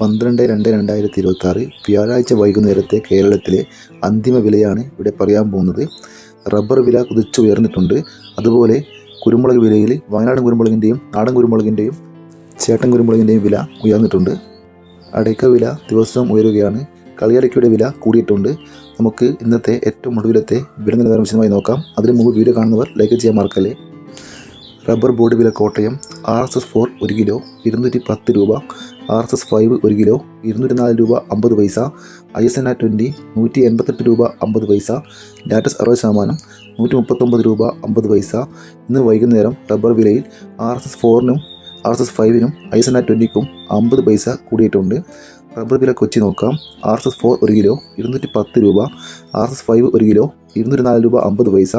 പന്ത്രണ്ട് രണ്ട് രണ്ടായിരത്തി ഇരുപത്തി ആറ് വ്യാഴാഴ്ച വൈകുന്നേരത്തെ കേരളത്തിലെ അന്തിമ വിലയാണ് ഇവിടെ പറയാൻ പോകുന്നത്. റബ്ബർ വില കുതിച്ചുയർന്നിട്ടുണ്ട്. അതുപോലെ കുരുമുളക് വിലയിൽ വയനാടൻ കുരുമുളകിന്റെയും നാടൻ കുരുമുളകിന്റെയും ചേട്ടൻ കുരുമുളകിന്റെയും വില ഉയർന്നിട്ടുണ്ട്. അടയ്ക്ക വില ദിവസവും ഉയരുകയാണ്. കളിയടയ്ക്കയുടെ വില കൂടിയിട്ടുണ്ട്. നമുക്ക് ഇന്നത്തെ ഏറ്റവും ഒടുവിലത്തെ വില നിലവാരം വിശദമായി നോക്കാം. അതിനു മുമ്പ് വീഡിയോ കാണുന്നവർ ലൈക്ക് ചെയ്യാൻ മറക്കല്ലേ? റബ്ബർ ബോർഡ് വില Kottayam R S S four ഒരു കിലോ ഇരുന്നൂറ്റി പത്ത് രൂപ ആർ എസ് എസ് ഫൈവ് ഒരു കിലോ ഇരുന്നൂറ്റി നാല് രൂപ അമ്പത് പൈസ I S N R twenty നൂറ്റി എൺപത്തെട്ട് രൂപ അമ്പത് പൈസ ലാറ്റസ് അറുപത് ശതമാനം നൂറ്റി മുപ്പത്തൊമ്പത് രൂപ അമ്പത് പൈസ. ഇന്ന് വൈകുന്നേരം റബ്ബർ വിലയിൽ ആർ എസ് എസ് ഫോറിനും ആർ എസ് എസ് ഫൈവിനും ഐ എസ് എൻ ആ ട്വന്റിക്കും അമ്പത് പൈസ കൂടിയിട്ടുണ്ട്. റബ്ബർ വില കൊച്ചി നോക്കാം. ആർ എസ് എസ് ഫോർ ഒരു കിലോ ഇരുന്നൂറ്റി പത്ത് രൂപ ആർ എസ് എസ് ഫൈവ് ഒരു കിലോ ഇരുന്നൂറ്റി നാല് രൂപ അമ്പത് പൈസ.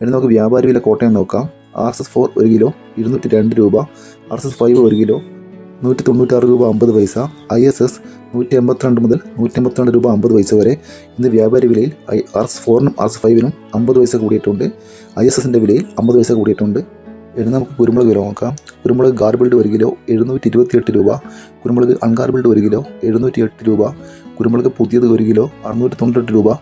ഇനി നമുക്ക് വ്യാപാരി വില കോട്ടയം നോക്കാം. ആർ എസ് എസ് ഫോർ ഒരു കിലോ ഇരുന്നൂറ്റി രണ്ട് രൂപ. ആർ എസ് എസ് ഫൈവ് ഒരു കിലോ നൂറ്റി തൊണ്ണൂറ്റാറ് രൂപ അമ്പത് പൈസ. ഐ എസ് എസ് നൂറ്റി എൺപത്തിരണ്ട് മുതൽ നൂറ്റി എൺപത്തിരണ്ട് രൂപ അമ്പത് പൈസ വരെ. ഇന്ന് വ്യാപാരി വിലയിൽ ഐ ആർ എസ് ഫോറിനും ആർ എസ് ഫൈവിനും അമ്പത് പൈസ കൂടിയിട്ടുണ്ട്. ഐ എസ് എസിന്റെ വിലയിൽ അമ്പത് പൈസ കൂടിയിട്ടുണ്ട്. ഇനി നമുക്ക് കുരുമുളക് വില നോക്കാം. കുരുമുളക് ഗാർബിൾഡ് ഒരു കിലോ എഴുന്നൂറ്റി ഇരുപത്തിയെട്ട് രൂപ. കുരുമുളക് അൺഗാർബിൾഡ് ഒരു കിലോ എഴുന്നൂറ്റി എട്ട് രൂപ. കുരുമുളക് പുതിയത് ഒരു കിലോ അറുന്നൂറ്റി തൊണ്ണൂറ്റെട്ട് രൂപ.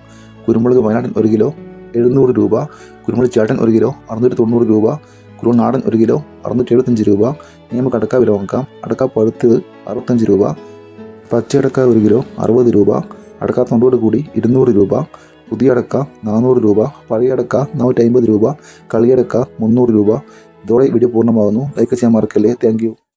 കുരുമുളക് വയനാടൻ ഒരു കിലോ എഴുന്നൂറ് രൂപ കുരുമുളക് ചേട്ടൻ ഒരു കിലോ അറുന്നൂറ്റി തൊണ്ണൂറ് രൂപ കുരു നാടൻ ഒരു കിലോ അറുന്നൂറ്റി എഴുപത്തഞ്ച് രൂപ. നമുക്ക് അടക്ക വില നോക്കാം. അടക്ക പഴുത്തത് അറുപത്തഞ്ച് രൂപ. പച്ചയടക്ക ഒരു കിലോ അറുപത് രൂപ. അടക്ക തൊണ്ടോട് കൂടി ഇരുന്നൂറ് രൂപ. പുതിയ അടക്ക നാനൂറ് രൂപ. പഴയ അടക്ക നാനൂറ്റി അമ്പത് രൂപ. കളിയടക്ക മുന്നൂറ് രൂപ. ഇതോടെ വീഡിയോ പൂർണമാകുന്നു. ലൈക്ക് ചെയ്യാൻ മറക്കല്ലേ. താങ്ക്